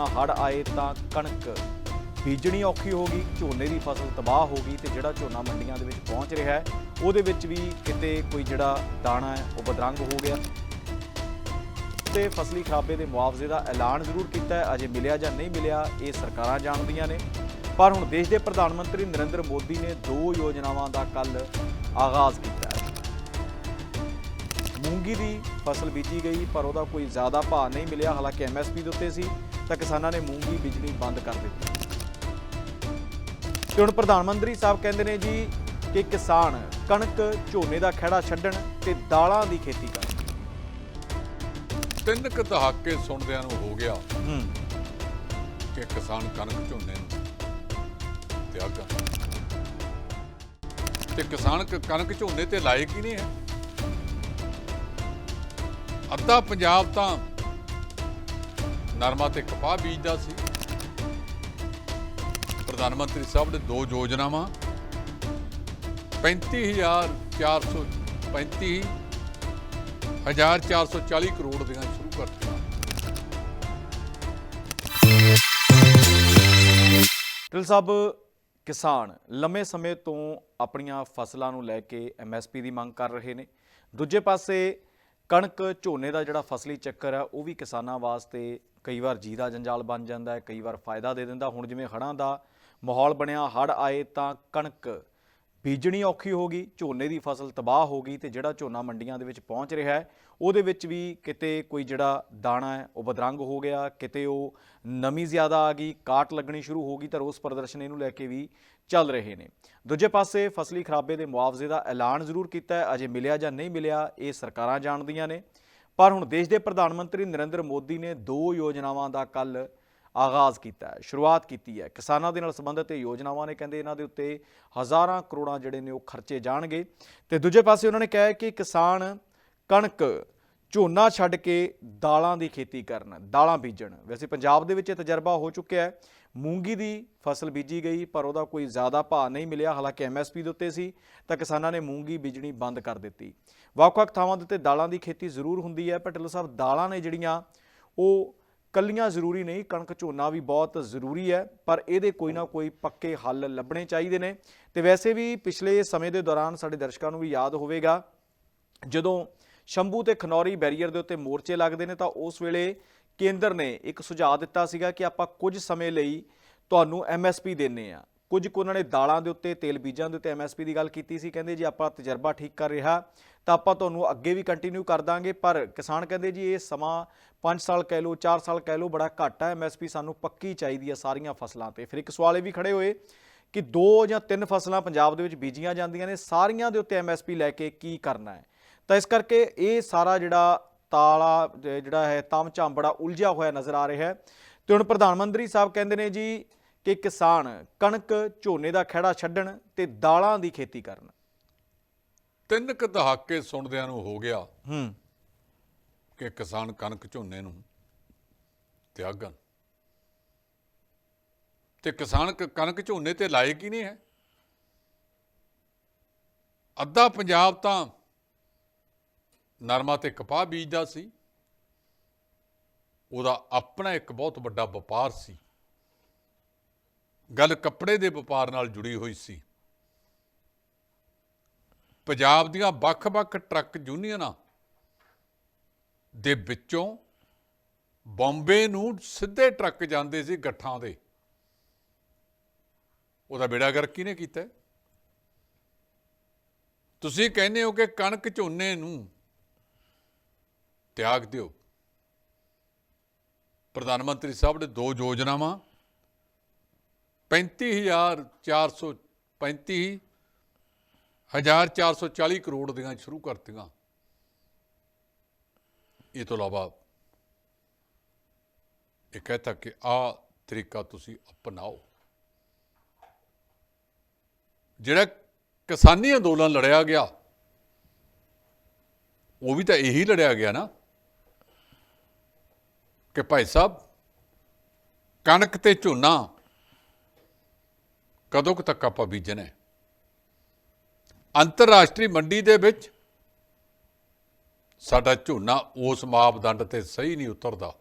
ਬਣਿਆ ਹੜ ਆਏ ਤਾਂ ਕਣਕ ਬੀਜਣੀ ਔਖੀ ਹੋ ਗਈ, ਝੋਨੇ ਦੀ ਫਸਲ ਤਬਾਹ ਹੋ ਗਈ ਤੇ ਜਿਹੜਾ ਝੋਨਾ ਮੰਡੀਆਂ ਦੇ ਵਿੱਚ ਪਹੁੰਚ ਰਿਹਾ ਹੈ, ਉਹਦੇ ਵਿੱਚ ਵੀ ਕਿਤੇ ਕੋਈ ਜਿਹੜਾ ਦਾਣਾ ਹੈ, ਉਹ ਬਦਰੰਗ ਹੋ ਗਿਆ। ਤੇ ਫਸਲੀ ਖਰਾਬੇ ਦੇ ਮੁਆਵਜ਼ੇ ਦਾ ਐਲਾਨ ਜ਼ਰੂਰ ਕੀਤਾ ਹੈ, ਅਜੇ ਮਿਲਿਆ ਜਾਂ ਨਹੀਂ ਮਿਲਿਆ, ਇਹ ਸਰਕਾਰਾਂ ਜਾਣਦੀਆਂ ਨੇ। ਪਰ ਹੁਣ ਦੇਸ਼ ਦੇ ਪ੍ਰਧਾਨ ਮੰਤਰੀ ਨਰਿੰਦਰ ਮੋਦੀ ਨੇ ਦੋ ਯੋਜਨਾਵਾਂ ਦਾ ਕੱਲ ਆਗਾਜ਼ ਕੀਤਾ ਹੈ। ਮੂੰਗੀ ਦੀ ਫਸਲ ਬੀਜੀ ਗਈ, ਪਰ ਉਹਦਾ ਕੋਈ ਜ਼ਿਆਦਾ ਭਾਅ ਨਹੀਂ ਮਿਲਿਆ, ਹਾਲਾਂਕਿ ਐਮਐਸਪੀ ਦੇ ਉੱਤੇ ਸੀ। ਤਾਂ ਕਿਸਾਨਾਂ ਨੇ ਮੂੰਗੀ ਬੀਜਣੀ ਬੰਦ ਕਰ ਦਿੱਤੀ। ਤੇ ਹੁਣ ਪ੍ਰਧਾਨ ਮੰਤਰੀ ਸਾਹਿਬ ਕਹਿੰਦੇ ਨੇ ਜੀ ਕਿ ਕਿਸਾਨ ਕਣਕ ਝੋਨੇ ਦਾ ਖਹਿੜਾ ਛੱਡਣ ਤੇ ਦਾਲਾਂ ਦੀ ਖੇਤੀ ਕਰਨ। ਤਿੰਨ ਕੁ ਦਹਾਕੇ ਸੁਣਦਿਆਂ ਨੂੰ ਹੋ ਗਿਆ ਹੂੰ। ਕਿ ਕਿਸਾਨ ਕਣਕ ਝੋਨੇ ਨੂੰ ਤਿਆਗਾ ਤੇ ਕਿਸਾਨ ਕਣਕ ਝੋਨੇ ਤੇ ਲਾਇਕ ਹੀ ਨਹੀਂ ਹੈ। ਅੱਧਾ ਪੰਜਾਬ ਤਾਂ ਨਰਮਾ ਤੇ ਕਪਾਹ ਬੀਜਦਾ ਸੀ। ਪ੍ਰਧਾਨ ਮੰਤਰੀ ਸਾਹਿਬ ਨੇ ਦੋ ਯੋਜਨਾਵਾਂ। 35400 35440 ਕਰੋੜ ਦੀਆਂ ਸ਼ੁਰੂ ਕਰਤੀਆਂ। ਟਿਲ ਸਾਹਿਬ ਕਿਸਾਨ, ਲੰਮੇ ਸਮੇਂ ਤੋਂ ਆਪਣੀਆਂ ਫਸਲਾਂ ਨੂੰ ਲੈ ਕੇ ਐਮਐਸਪੀ ਦੀ ਮੰਗ ਕਰ ਰਹੇ ਨੇ। ਦੂਜੇ ਪਾਸੇ ਕਣਕ ਝੋਨੇ ਦਾ ਜਿਹੜਾ ਫਸਲੀ ਚੱਕਰ ਹੈ, ਉਹ ਵੀ ਕਿਸਾਨਾਂ ਵਾਸਤੇ ਕਈ ਵਾਰ ਜੀ ਦਾ ਜੰਜਾਲ ਬਣ ਜਾਂਦਾ ਹੈ, ਕਈ ਵਾਰ ਫਾਇਦਾ ਦੇ ਦਿੰਦਾ। ਹੁਣ ਜਿਵੇਂ ਹੜ੍ਹਾਂ ਦਾ ਮਾਹੌਲ ਬਣਿਆ, ਹੜ੍ਹ ਆਏ ਤਾਂ ਕਣਕ ਬੀਜਣੀ ਔਖੀ ਹੋ ਗਈ, ਝੋਨੇ ਦੀ ਫਸਲ ਤਬਾਹ ਹੋ ਗਈ ਤੇ ਜਿਹੜਾ ਝੋਨਾ ਮੰਡੀਆਂ ਦੇ ਵਿੱਚ ਪਹੁੰਚ ਰਿਹਾ ਹੈ, ਉਹਦੇ ਵਿੱਚ ਵੀ ਕਿਤੇ ਕੋਈ ਜਿਹੜਾ ਦਾਣਾ ਹੈ, ਉਹ ਬਦਰੰਗ ਹੋ ਗਿਆ, ਕਿਤੇ ਉਹ ਨਮੀ ਜ਼ਿਆਦਾ ਆ ਗਈ, ਕਾਟ ਲੱਗਣੀ ਸ਼ੁਰੂ ਹੋ ਗਈ ਤਾਂ ਰੋਸ ਪ੍ਰਦਰਸ਼ਨ ਇਹਨੂੰ ਲੈ ਕੇ ਵੀ ਚੱਲ ਰਹੇ ਨੇ। ਦੂਜੇ ਪਾਸੇ ਫਸਲੀ ਖਰਾਬੇ ਦੇ ਮੁਆਵਜ਼ੇ ਦਾ ਐਲਾਨ ਜ਼ਰੂਰ ਕੀਤਾ ਹੈ, ਅਜੇ ਮਿਲਿਆ ਜਾਂ ਨਹੀਂ ਮਿਲਿਆ, ਇਹ ਸਰਕਾਰਾਂ ਜਾਣਦੀਆਂ ਨੇ। ਪਰ ਹੁਣ ਦੇਸ਼ ਦੇ ਪ੍ਰਧਾਨ ਮੰਤਰੀ ਨਰਿੰਦਰ ਮੋਦੀ ਨੇ ਦੋ ਯੋਜਨਾਵਾਂ ਦਾ ਕੱਲ ਆਗਾਜ਼ ਕੀਤਾ ਹੈ, ਸ਼ੁਰੂਆਤ ਕੀਤੀ ਹੈ। ਕਿਸਾਨਾਂ ਦੇ ਨਾਲ ਸੰਬੰਧਿਤ ਇਹ ਯੋਜਨਾਵਾਂ ਨੇ ਕਹਿੰਦੇ ਇਹਨਾਂ ਦੇ ਉੱਤੇ ਹਜ਼ਾਰਾਂ ਕਰੋੜਾਂ ਜਿਹੜੇ ਨੇ ਉਹ ਖਰਚੇ ਜਾਣਗੇ। ਤੇ ਦੂਜੇ ਪਾਸੇ ਉਹਨਾਂ ਨੇ ਕਿਹਾ ਕਿ ਕਿਸਾਨ ਕਣਕ, ਝੋਨਾ ਛੱਡ ਕੇ ਦਾਲਾਂ ਦੀ ਖੇਤੀ ਕਰਨ, ਦਾਲਾਂ ਬੀਜਣ। ਵੈਸੇ ਪੰਜਾਬ ਦੇ ਵਿੱਚ ਇਹ ਤਜਰਬਾ ਹੋ ਚੁੱਕਿਆ ਹੈ ਮੂੰਗੀ ਦੀ ਫਸਲ ਬੀਜੀ ਗਈ, ਪਰ ਉਹਦਾ ਕੋਈ ਜ਼ਿਆਦਾ ਭਾਅ ਨਹੀਂ ਮਿਲਿਆ। ਹਾਲਾਂਕਿ ਐਮਐਸਪੀ ਦੇ ਉੱਤੇ ਸੀ, ਤਾਂ ਕਿਸਾਨਾਂ ਨੇ ਮੂੰਗੀ ਬੀਜਣੀ ਬੰਦ ਕਰ ਦਿੱਤੀ। ਵੱਖ-ਵੱਖ ਥਾਵਾਂ ਦੇ ਉੱਤੇ ਦਾਲਾਂ ਦੀ ਖੇਤੀ ਜ਼ਰੂਰ ਹੁੰਦੀ ਹੈ। ਪਰ ਢਿੱਲੋਂ ਸਾਹਿਬ, ਦਾਲਾਂ ਨੇ ਜਿਹੜੀਆਂ, ਉਹ ਕੱਲੀਆਂ ਜ਼ਰੂਰੀ ਨਹੀਂ, ਕਣਕ ਝੋਨਾ ਵੀ ਬਹੁਤ ਜ਼ਰੂਰੀ ਹੈ, ਪਰ ਇਹਦੇ ਕੋਈ ਨਾ ਕੋਈ ਪੱਕੇ ਹੱਲ ਲੱਭਣੇ ਚਾਹੀਦੇ ਨੇ। ਤੇ ਵੈਸੇ ਵੀ ਪਿਛਲੇ ਸਮੇਂ ਦੇ ਦੌਰਾਨ ਸਾਡੇ ਦਰਸ਼ਕਾਂ ਨੂੰ ਵੀ ਯਾਦ ਹੋਵੇਗਾ, ਜਦੋਂ ਸ਼ੰਭੂ ਤੇ ਖਨੌਰੀ ਬੈਰੀਅਰ ਦੇ ਉੱਤੇ ਮੋਰਚੇ ਲੱਗਦੇ ਨੇ, ਤਾਂ ਉਸ ਵੇਲੇ ਕੇਂਦਰ ਨੇ ਇੱਕ ਸੁਝਾਅ ਦਿੱਤਾ ਸੀਗਾ ਕਿ ਆਪਾਂ ਕੁਝ ਸਮੇਂ ਲਈ ਤੁਹਾਨੂੰ ਐਮਐਸਪੀ ਦੇਣੇ ਆ। ਕੁਝ ਕੁ ਉਹਨਾਂ ਨੇ ਦਾਲਾਂ ਦੇ ਉੱਤੇ, ਤੇਲ ਬੀਜਾਂ ਦੇ ਉੱਤੇ ਐਮਐਸਪੀ ਦੀ ਗੱਲ ਕੀਤੀ ਸੀ, ਕਹਿੰਦੇ ਜੀ ਆਪਾਂ ਤਜਰਬਾ ਠੀਕ ਕਰ ਰਿਹਾ, ਤਾਂ ਆਪਾਂ ਤੁਹਾਨੂੰ ਅੱਗੇ ਵੀ ਕੰਟੀਨਿਊ ਕਰ ਦਾਂਗੇ, ਪਰ ਕਿਸਾਨ ਕਹਿੰਦੇ ਜੀ ਇਹ ਸਮਾਂ 5 ਸਾਲ ਕਹਿ ਲਓ 4 ਸਾਲ ਕਹਿ ਲਓ, ਬੜਾ ਘੱਟ ਹੈ ਐਮਐਸਪੀ ਸਾਨੂੰ ਪੱਕੀ ਚਾਹੀਦੀ ਹੈ ਸਾਰੀਆਂ ਫਸਲਾਂ ਤੇ। ਫਿਰ ਇੱਕ ਸਵਾਲ ਇਹ ਵੀ ਖੜੇ ਹੋਏ ਕਿ ਦੋ ਜਾਂ ਤਿੰਨ ਫਸਲਾਂ ਪੰਜਾਬ ਦੇ ਵਿੱਚ ਬੀਜੀਆਂ ਜਾਂਦੀਆਂ ਨੇ, ਸਾਰੀਆਂ ਦੇ ਉੱਤੇ ਐਮਐਸਪੀ ਲੈ ਕੇ ਕੀ ਕਰਨਾ ਹੈ? ਤਾਂ ਇਸ ਕਰਕੇ ਇਹ ਸਾਰਾ ਜਿਹੜਾ ਤਾਲਾ ਜਿਹੜਾ ਹੈ ਤਾਮਝਾਮ ਬੜਾ ਉਲਝਿਆ ਹੋਇਆ ਨਜ਼ਰ ਆ ਰਿਹਾ ਹੈ। ਤੇ ਹੁਣ ਪ੍ਰਧਾਨ ਮੰਤਰੀ ਸਾਹਿਬ ਕਹਿੰਦੇ ਨੇ ਜੀ ਕਿ ਕਿਸਾਨ ਕਣਕ ਝੋਨੇ ਦਾ ਖਹਿੜਾ ਛੱਡਣ ਤੇ ਦਾਲਾਂ ਦੀ ਖੇਤੀ ਕਰਨ। ਤਿੰਨ ਕੁ ਦਹਾਕੇ ਸੁਣਦਿਆਂ ਨੂੰ ਹੋ ਗਿਆ ਹੂੰ। ਕਿ ਕਿਸਾਨ ਕਣਕ ਝੋਨੇ ਨੂੰ ਤਿਆਗਣ। ਤੇ ਕਿਸਾਨ ਕ- ਕਣਕ ਝੋਨੇ ਤੇ ਲਾਇਕ ਹੀ ਨਹੀਂ ਹੈ। ਅੱਧਾ ਪੰਜਾਬ ਤਾਂ ਨਰਮਾ ਤੇ ਕਪਾਹ ਬੀਜਦਾ ਸੀ। ਉਹਦਾ ਆਪਣਾ ਇੱਕ ਬਹੁਤ ਵੱਡਾ ਵਪਾਰ ਸੀ। ਗੱਲ ਕੱਪੜੇ ਦੇ ਵਪਾਰ ਨਾਲ ਜੁੜੀ ਹੋਈ ਸੀ। ਪੰਜਾਬ ਦੀਆਂ ਵੱਖ-ਵੱਖ ਟਰੱਕ ਯੂਨੀਅਨਾਂ ਦੇ ਵਿੱਚੋਂ ਬੰਬੇ ਨੂੰ ਸਿੱਧੇ ਟਰੱਕ ਜਾਂਦੇ ਸੀ ਗੱਠਾਂ ਦੇ। ਉਹਦਾ ਬੇੜਾ ਗਰਕ ਕਿਹਨੇ ਕੀਤਾ? ਤੁਸੀਂ ਕਹਿੰਦੇ ਹੋ ਕਿ ਕਣਕ ਝੋਨੇ ਨੂੰ ਤਿਆਗ ਦਿਓ। ਪ੍ਰਧਾਨ ਮੰਤਰੀ ਸਾਹਿਬ ਨੇ ਦੋ ਯੋਜਨਾਵਾਂ 35400 35440 ਕਰੋੜ ਦੀਆਂ ਸ਼ੁਰੂ ਕਰਤੀਆਂ। ਇਹ ਤੋਂ ਇਲਾਵਾ ਇਹ ਕਹਤਾ ਕਿ ਆ ਤਰੀਕਾ ਤੁਸੀਂ ਅਪਣਾਓ। ਜਿਹੜਾ ਕਿਸਾਨੀ ਅੰਦੋਲਨ ਲੜਿਆ ਗਿਆ, ਉਹ ਵੀ ਤਾਂ ਇਹੀ ਲੜਿਆ ਗਿਆ ਨਾ। ਕਿ ਭਾਈ ਸਾਹਿਬ, ਕਣਕ ਤੇ ਝੋਨਾ ਕਦੋਂ ਤੱਕ ਆਪਾਂ ਬੀਜਣਾ? ਹੈ ਅੰਤਰਰਾਸ਼ਟਰੀ ਮੰਡੀ ਦੇ ਵਿੱਚ ਸਾਡਾ ਝੋਨਾ ਉਸ ਮਾਪਦੰਡ ਤੇ ਸਹੀ ਨਹੀਂ ਉਤਰਦਾ।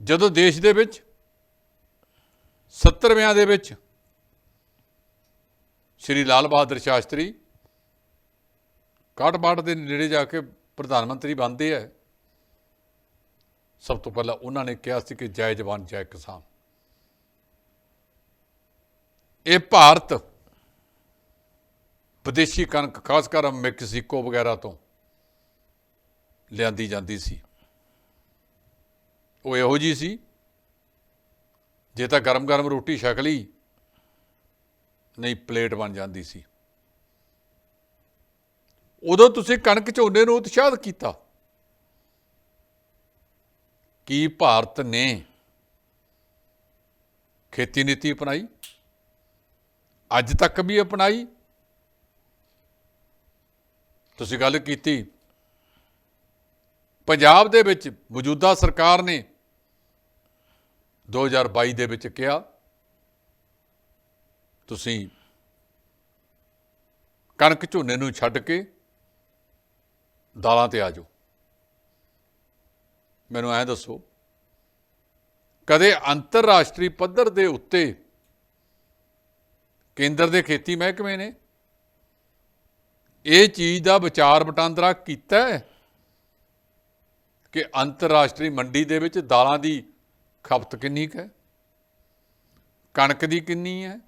ਜਦੋਂ ਦੇਸ਼ ਦੇ ਵਿੱਚ 70ਵਿਆਂ ਦੇ ਵਿੱਚ ਸ਼੍ਰੀ ਲਾਲ ਬਹਾਦਰ ਸ਼ਾਸਤਰੀ ਕਾਟਬਾੜ ਦੇ ਨੇੜੇ ਜਾ ਕੇ ਪ੍ਰਧਾਨ ਮੰਤਰੀ ਬਣਦੇ ਆ ਸਭ ਤੋਂ ਪਹਿਲਾਂ ਉਹਨਾਂ ਨੇ ਕਿਹਾ ਸੀ ਕਿ ਜੈ ਜਵਾਨ ਜੈ ਕਿਸਾਨ। ਇਹ ਭਾਰਤ ਵਿਦੇਸ਼ੀ ਕਣਕ, ਖਾਸ ਕਰ ਮੈਕਸੀਕੋ ਵਗੈਰਾ ਤੋਂ ਲਿਆਂਦੀ ਜਾਂਦੀ ਸੀ। ਉਹ ਇਹੋ ਜੀ ਸੀ, ਜੇ ਤਾਂ ਗਰਮ-ਗਰਮ ਰੋਟੀ ਛਕ ਲਈ, ਨਹੀਂ ਪਲੇਟ ਬਣ ਜਾਂਦੀ ਸੀ। ਉਦੋਂ ਤੁਸੀਂ ਕਣਕ ਝੋਨੇ ਨੂੰ ਉਤਸ਼ਾਹਤ ਕੀਤਾ। ਕੀ ਭਾਰਤ ਨੇ ਖੇਤੀ ਨੀਤੀ ਅਪਣਾਈ? ਅੱਜ ਤੱਕ ਵੀ ਅਪਣਾਈ? ਤੁਸੀਂ ਗੱਲ ਕੀਤੀ। ਪੰਜਾਬ ਦੇ ਵਿੱਚ ਮੌਜੂਦਾ ਸਰਕਾਰ ਨੇ 2022 ਦੇ ਵਿੱਚ ਕਿਹਾ, ਤੁਸੀਂ ਕਣਕ ਝੋਨੇ ਨੂੰ ਛੱਡ ਕੇ ਦਾਲਾਂ ਤੇ ਆ ਜਾਓ। ਮੈਨੂੰ ਐ ਦੱਸੋ, ਕਦੇ ਅੰਤਰਰਾਸ਼ਟਰੀ ਪੱਧਰ ਦੇ ਉੱਤੇ ਕੇਂਦਰ ਦੇ ਖੇਤੀ ਮਹਿਕਮੇ ਨੇ ਇਹ ਚੀਜ਼ ਦਾ ਵਿਚਾਰ ਵਟਾਂਦਰਾ ਕੀਤਾ ਹੈ ਕਿ ਅੰਤਰਰਾਸ਼ਟਰੀ ਮੰਡੀ ਦੇ ਵਿੱਚ ਦਾਲਾਂ ਦੀ ਖਪਤ ਕਿੰਨੀ ਕੁ ਹੈ, ਕਣਕ ਦੀ ਕਿੰਨੀ ਹੈ,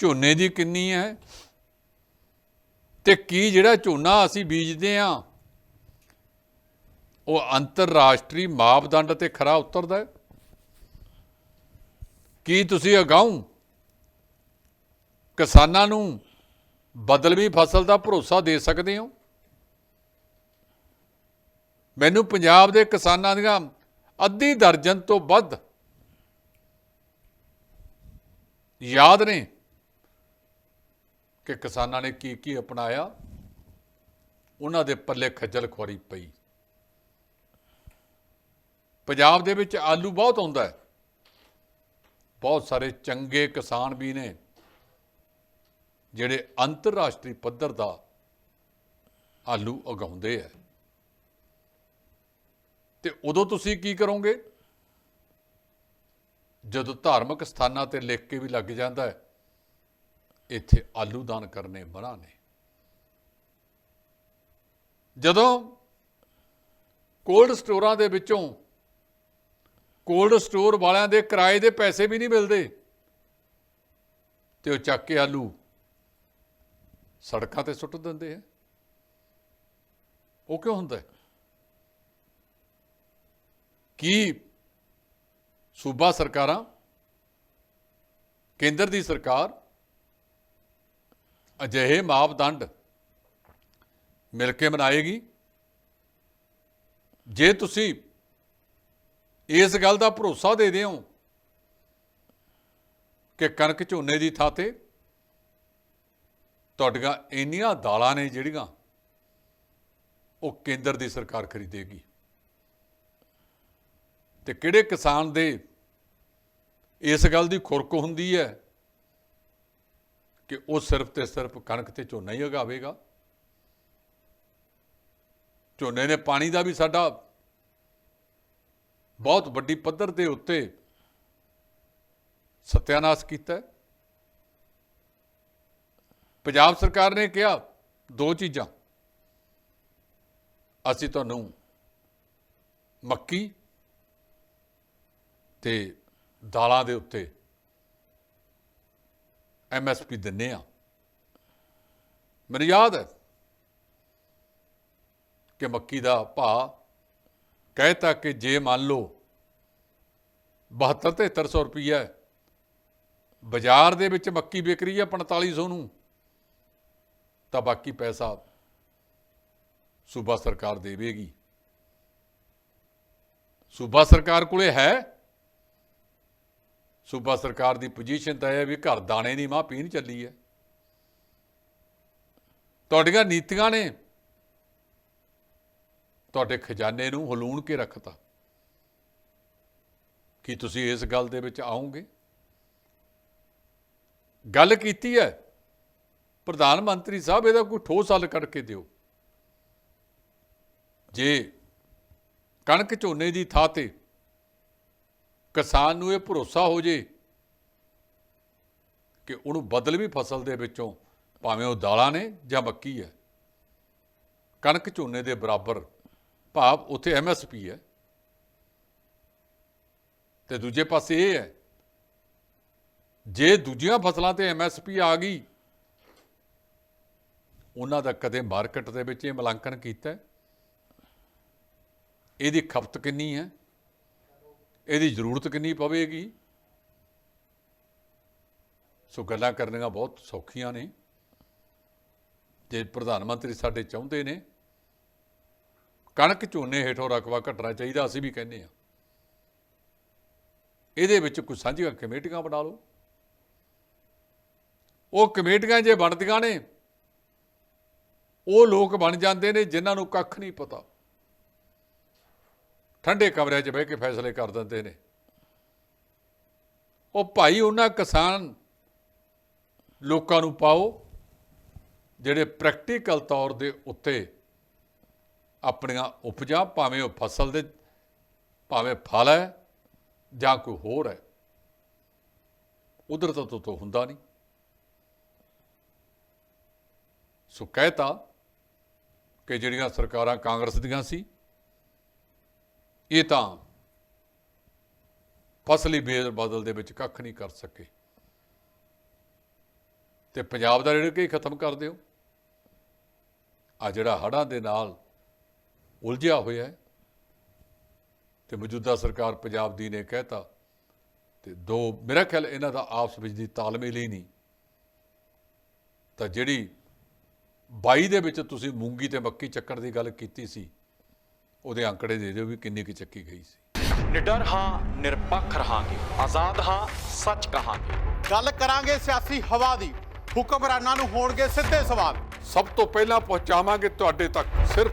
ਝੋਨੇ ਦੀ ਕਿੰਨੀ ਹੈ ਤੇ ਕੀ ਜਿਹੜਾ ਝੋਨਾ ਅਸੀਂ ਬੀਜਦੇ ਆ ਉਹ ਅੰਤਰਰਾਸ਼ਟਰੀ ਮਾਪਦੰਡ ਤੇ ਖਰਾ ਉਤਰਦਾ ਹੈ। ਕੀ ਤੁਸੀਂ ਅਗਾਉਂ ਕਿਸਾਨਾਂ ਨੂੰ ਬਦਲਵੀਂ ਫਸਲ ਦਾ ਭਰੋਸਾ ਦੇ ਸਕਦੇ ਹੋ? ਮੈਨੂੰ ਪੰਜਾਬ ਦੇ ਕਿਸਾਨਾਂ ਦੀਆਂ ਅੱਧੀ ਦਰਜਨ ਤੋਂ ਵੱਧ ਯਾਦ ਨੇ ਕਿ ਕਿਸਾਨਾਂ ਨੇ ਕੀ ਕੀ ਅਪਣਾਇਆ। ਉਹਨਾਂ ਦੇ ਪੱਲੇ ਖੱਜਲ ਖੁਆਰੀ ਪਈ। ਪੰਜਾਬ ਦੇ ਵਿੱਚ ਆਲੂ ਬਹੁਤ ਆਉਂਦਾ ਹੈ। ਬਹੁਤ ਸਾਰੇ ਚੰਗੇ ਕਿਸਾਨ ਵੀ ਨੇ, ਜਿਹੜੇ ਅੰਤਰਰਾਸ਼ਟਰੀ ਪੱਧਰ ਦਾ ਆਲੂ ਉਗਾਉਂਦੇ ਆ। ਤੇ ਉਦੋਂ ਤੁਸੀਂ ਕੀ ਕਰੋਗੇ? ਜਦੋਂ ਧਾਰਮਿਕ ਸਥਾਨਾਂ ਤੇ ਲਿਖ ਕੇ ਵੀ ਲੱਗ ਜਾਂਦਾ ਹੈ, ਇੱਥੇ ਆਲੂ ਦਾਨ ਕਰਨੇ ਮਨਾ ਨੇ। ਜਦੋਂ ਕੋਲਡ ਸਟੋਰਾਂ ਦੇ ਵਿੱਚੋਂ ਕੋਲਡ ਸਟੋਰ ਵਾਲਿਆਂ ਦੇ ਕਿਰਾਏ ਦੇ ਪੈਸੇ ਵੀ ਨਹੀਂ ਮਿਲਦੇ। ਤੇ ਉਹ ਚੱਕ ਕੇ ਆਲੂ ਸੜਕਾਂ ਤੇ ਸੁੱਟ ਦਿੰਦੇ ਆ। ਉਹ ਕਿਉਂ ਹੁੰਦਾ? ਕੀ ਸੂਬਾ ਸਰਕਾਰਾਂ, ਕੇਂਦਰ ਦੀ ਸਰਕਾਰ ਅਜਿਹੇ ਮਾਪਦੰਡ ਮਿਲ ਕੇ ਬਣਾਏਗੀ ਜੇ ਤੁਸੀਂ ਇਸ ਗੱਲ ਦਾ ਭਰੋਸਾ ਦੇ ਦਿਓ ਕਿ ਕਣਕ ਝੋਨੇ ਦੀ ਥਾਂ ਤੇ ਤੁਹਾਡੀਆਂ ਇੰਨੀਆਂ ਦਾਲਾਂ ਨੇ ਜਿਹੜੀਆਂ ਉਹ ਕੇਂਦਰ ਦੀ ਸਰਕਾਰ ਖਰੀਦੇਗੀ। ਤੇ ਕਿਹੜੇ ਕਿਸਾਨ ਦੇ ਇਸ ਗੱਲ ਦੀ ਖੁਰਕ ਹੁੰਦੀ ਹੈ ਕਿ ਉਹ ਸਿਰਫ ਤੇ ਸਿਰਫ ਕਣਕ ਤੇ ਝੋਨਾ ਹੀ ਉਗਾਵੇਗਾ? ਝੋਨੇ ਨੇ ਪਾਣੀ ਦਾ ਵੀ ਸਾਡਾ ਬਹੁਤ ਵੱਡੀ ਪੱਧਰ ਦੇ ਉੱਤੇ ਸਤਿਆਨਾਸ਼ ਕੀਤਾ ਪੰਜਾਬ ਸਰਕਾਰ ਨੇ ਕਿਹਾ, ਦੋ ਚੀਜ਼ਾਂ। ਅਸੀਂ ਤੁਹਾਨੂੰ ਮੱਕੀ ਤੇ ਦਾਲਾਂ ਦੇ ਉੱਤੇ ਐਮਐਸਪੀ ਦਿੰਨੇ ਆ ਮੈਨੂੰ ਯਾਦ ਹੈ ਕਿ ਮੱਕੀ ਦਾ ਭਾਅ ਕਹਿਤਾ ਕਿ ਜੇ ਮੰਨ ਲਓ 72 7300 ਰੁਪਈਆ ਬਾਜ਼ਾਰ ਦੇ ਵਿੱਚ ਮੱਕੀ ਵਿਕ ਰਹੀ ਹੈ 4500 ਨੂੰ, ਤਾਂ ਬਾਕੀ ਪੈਸਾ ਸੂਬਾ ਸਰਕਾਰ ਦੇਵੇਗੀ। ਸੂਬਾ ਸਰਕਾਰ ਕੋਲੇ ਹੈ। ਸੂਬਾ ਸਰਕਾਰ ਦੀ ਪੋਜੀਸ਼ਨ ਤਾਂ ਇਹ ਹੈ ਵੀ ਘਰ ਦਾਣੇ ਦੀ ਮਾਂ ਪੀਣ ਚੱਲੀ ਹੈ। ਤੁਹਾਡੀਆਂ ਨੀਤੀਆਂ ਨੇ ਤੁਹਾਡੇ ਖਜ਼ਾਨੇ ਨੂੰ ਹਲੂਣ ਕੇ ਰੱਖਤਾ। ਕੀ ਤੁਸੀਂ ਇਸ ਗੱਲ ਦੇ ਵਿੱਚ ਆਓਗੇ? ਗੱਲ ਕੀਤੀ ਹੈ। ਪ੍ਰਧਾਨ ਮੰਤਰੀ ਸਾਹਿਬ, ਇਹਦਾ ਕੋਈ ਠੋਸ ਹੱਲ ਕਰਕੇ ਦਿਓ। ਜੇ ਕਣਕ ਝੋਨੇ ਦੀ ਥਾਂ ਤੇ ਕਿਸਾਨ ਨੂੰ ਇਹ ਭਰੋਸਾ ਹੋ ਜੇ ਕਿ ਉਹਨੂੰ ਬਦਲਵੀਂ ਫਸਲ ਦੇ ਵਿੱਚੋਂ ਭਾਵੇਂ ਉਹ ਦਾਲਾਂ ਨੇ ਜਾਂ ਮੱਕੀ ਹੈ, ਕਣਕ ਝੋਨੇ ਦੇ ਬਰਾਬਰ ਭਾਵ ਉੱਥੇ ਐਮਐਸਪੀ ਹੈ। ਤੇ ਦੂਜੇ ਪਾਸੇ ਇਹ ਹੈ, ਜੇ ਦੂਜੀਆਂ ਫਸਲਾਂ ਤੇ ਐਮਐਸਪੀ ਆ ਗਈ, ਉਹਨਾਂ ਦਾ ਕਦੇ ਮਾਰਕੀਟ ਦੇ ਵਿੱਚ ਇਹ ਮੁਲਾਂਕਣ ਕੀਤਾ ਇਹਦੀ ਖਪਤ ਕਿੰਨੀ ਹੈ? ਇਹਦੀ ਜ਼ਰੂਰਤ ਕਿੰਨੀ ਪਵੇਗੀ? ਸੋ ਗੱਲਾਂ ਕਰਨੀਆਂ ਬਹੁਤ ਸੌਖੀਆਂ ਨੇ। ਜੇ ਪ੍ਰਧਾਨ ਮੰਤਰੀ ਸਾਡੇ ਚਾਹੁੰਦੇ ਨੇ ਕਣਕ ਝੋਨੇ ਹੇਠੋਂ ਰਕਬਾ ਘਟਣਾ ਚਾਹੀਦਾ, ਅਸੀਂ ਵੀ ਕਹਿੰਦੇ ਆ ਇਹਦੇ ਵਿੱਚ ਕੁਝ ਸਾਂਝੀਆਂ ਕਮੇਟੀਆਂ ਬਣਾ ਲਓ। ਉਹ ਕਮੇਟੀਆਂ ਜੇ ਬਣਦੀਆਂ ਨੇ, ਉਹ ਲੋਕ ਬਣ ਜਾਂਦੇ ਨੇ ਜਿਨ੍ਹਾਂ ਨੂੰ ਕੱਖ ਨਹੀਂ ਪਤਾ। ਠੰਡੇ ਕਮਰਿਆਂ 'ਚ ਬਹਿ ਕੇ ਫੈਸਲੇ ਕਰ ਦਿੰਦੇ ਨੇ। ਉਹ ਭਾਈ, ਉਹਨਾਂ ਕਿਸਾਨ ਲੋਕਾਂ ਨੂੰ ਪਾਓ, ਜਿਹੜੇ ਪ੍ਰੈਕਟੀਕਲ ਤੌਰ ਦੇ ਉੱਤੇ ਆਪਣੀਆਂ ਉਪਜਾਂ ਭਾਵੇਂ ਉਹ ਫਸਲ ਦੇ, ਭਾਵੇਂ ਫਲ ਹੈ ਜਾਂ ਕੋਈ ਹੋਰ ਹੈ, ਉਧਰ ਤਾਂ ਤੋਂ ਹੁੰਦਾ ਨਹੀਂ। ਸੋ ਕਹਿਤਾ ਕਿ ਜਿਹੜੀਆਂ ਸਰਕਾਰਾਂ ਕਾਂਗਰਸ ਦੀਆਂ ਸੀ, ਇਹ ਤਾਂ ਫਸਲੀ ਬੇਲ ਬਦਲ ਦੇ ਵਿੱਚ ਕੱਖ ਨਹੀਂ ਕਰ ਸਕੇ। ਤੇ ਪੰਜਾਬ ਦਾ ਰੇੜ ਕੇ ਖਤਮ ਕਰ ਦਿਓ। ਆ ਜਿਹੜਾ ਹੜ੍ਹਾਂ ਦੇ ਨਾਲ ਉਲਝਿਆ ਹੋਇਆ ਹੈ। ਤੇ ਮੌਜੂਦਾ ਸਰਕਾਰ ਪੰਜਾਬ ਦੀ ਨੇ ਕਹਿਤਾ ਤੇ ਦੋ ਮੇਰਾ ਖਿਆਲ ਇਹਨਾਂ ਦਾ ਆਪਸ ਵਿੱਚ ਦੀ ਤਾਲਮੇਲ ਹੀ ਨਹੀਂ। ਤਾਂ ਜਿਹੜੀ 22 ਦੇ ਵਿੱਚ ਤੁਸੀਂ ਮੂੰਗੀ ਤੇ ਮੱਕੀ ਚੱਕਣ ਦੀ ਗੱਲ ਕੀਤੀ ਸੀ ਉਹਦੇ ਅੰਕੜੇ ਦੇ ਦਿਓ ਵੀ ਕਿੰਨੀ ਕੁ ਚੱਕੀ ਗਈ ਸੀ। ਨਿਡਰ ਹਾਂ ਨਿਰਪੱਖ ਰਹਾਂਗੇ। ਆਜ਼ਾਦ ਹਾਂ ਸੱਚ ਕਹਾਂਗੇ। ਗੱਲ ਕਰਾਂਗੇ ਸਿਆਸੀ ਹਵਾ ਦੀ। ਹੁਕਮਰਾਨਾਂ ਨੂੰ ਹੋਣਗੇ ਸਿੱਧੇ ਸਵਾਲ। ਸਭ ਤੋਂ ਪਹਿਲਾਂ ਪਹੁੰਚਾਵਾਂਗੇ ਤੁਹਾਡੇ ਤੱਕ ਸਿਰਫ